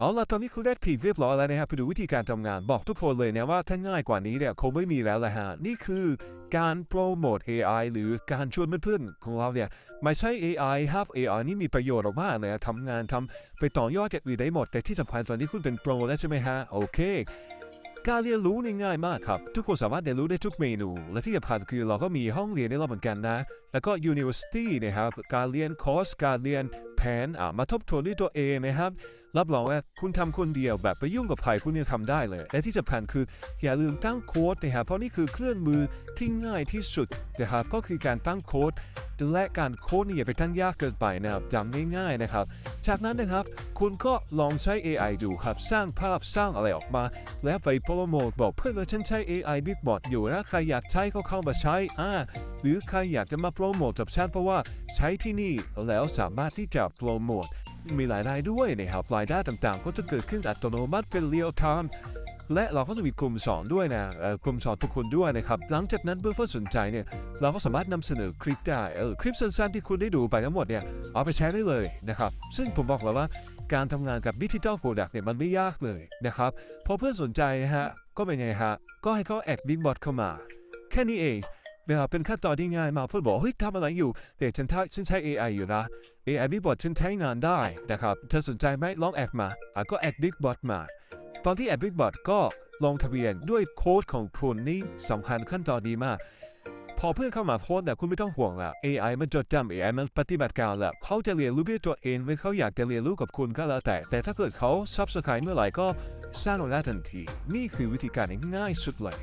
เอาล่ะตอนนี้คุณแอคทีเรียบร้อยแล้วนะครับไปดูวิธีการทำงานบอกทุกคนเลยนะว่าถ้าง่ายกว่านี้เนี่ยคงไม่มีแล้วละฮะนี่คือการโปรโมท AI หรือการชวนเพื่อนๆของเราเนี่ยมาใช้ AI ครับ AI นี่มีประโยชน์มากเลยทำงานทำไปต่อยอดจากอื่นได้หมด แต่ที่สำคัญตอนนี้คุณเป็นโปรแล้วใช่ไหมฮะโอเคการเรียนรู้นี่ง่ายมากครับ ทุกคนสามารถเรียนรู้ได้ทุกเมนู และที่สำคัญคือเราก็มีห้องเรียนให้เราเหมือนกันนะ แล้วก็ university นะครับ การเรียนคอร์ส การเรียนแผนอะมาทบทวนด้วยตัวเองนะครับ รับรองว่าคุณทำคนเดียวแบบไปยุ่งกับใครคุณยังทำได้เลย และที่สำคัญคือ อย่าลืมตั้งโค้ดนะครับเพราะนี่คือเครื่องมือที่ง่ายที่สุดนะครับก็คือการตั้งโค้ดและการโค้ดนี่อย่าไปตั้งยากเกินไปนะครับจำง่ายๆนะครับ จากนั้นนะครับ คุณก็ลองใช้ AI ดูครับ สร้างภาพสร้างอะไรออกมา แล้วไปโปรโมทบอกเพื่อนว่าฉันใช้ AI Big Bot อยู่นะใครอยากใช้ก็เข้ามาใช้อ่าหรือใครอยากจะมาโปรโมทกับฉันเพราะว่าใช้ที่นี่แล้วสามารถที่จะโปรโมท มีรายได้ด้วยนะครับรายได้ต่างๆ ก็จะเกิดขึ้นอัตโนมัติเป็น real time และเราก็จะมีกลุ่มสอนด้วยนะกลุ่มสอนทุกคนด้วยนะครับ หลังจากนั้นเพื่อนเพื่อนสนใจเนี่ยเราก็สามารถนำเสนอคลิปได้คลิปสั้นๆที่คุณได้ดูไปทั้งหมดเนี่ยเอาไปแชร์ได้เลยนะครับ ซึ่งผมบอกแล้วว่าการทำงานกับดิจิทัลโปรดักต์เนี่ยมันไม่ยากเลยนะครับพอเพื่อนสนใจนะฮะก็เป็นไงฮะก็ให้เขาแอดบิ๊กบอทเข้ามา แค่นี้เอง นะครับเป็นขั้นตอนที่ง่ายมากเพื่อนบอกเฮ้ยทำอะไรอยู่เดี๋ยวฉันใช้ฉันใช้ AI อยู่นะ AI Big Bot ฉันใช้งานได้นะครับเธอสนใจไหมลองแอดมาอะก็แอด Big Bot มา ตอนที่แอด Big Bot ก็ลงทะเบียนด้วยโค้ดของคุณนี่สำคัญขั้นตอนดีมากพอเพื่อนเข้ามาโพสต์เนี่ยคุณไม่ต้องห่วงแล้ว AI มันจดจำ AI มันปฏิบัติการแล้วเขาจะเรียนรู้ด้วยตัวเองหรือเขาอยากจะเรียนรู้กับคุณก็แล้วแต่ แต่ถ้าเกิดเขา subscribe เมื่อไหร่ก็สร้างรายได้ทันที นี่คือวิธีการง่ายสุดเลย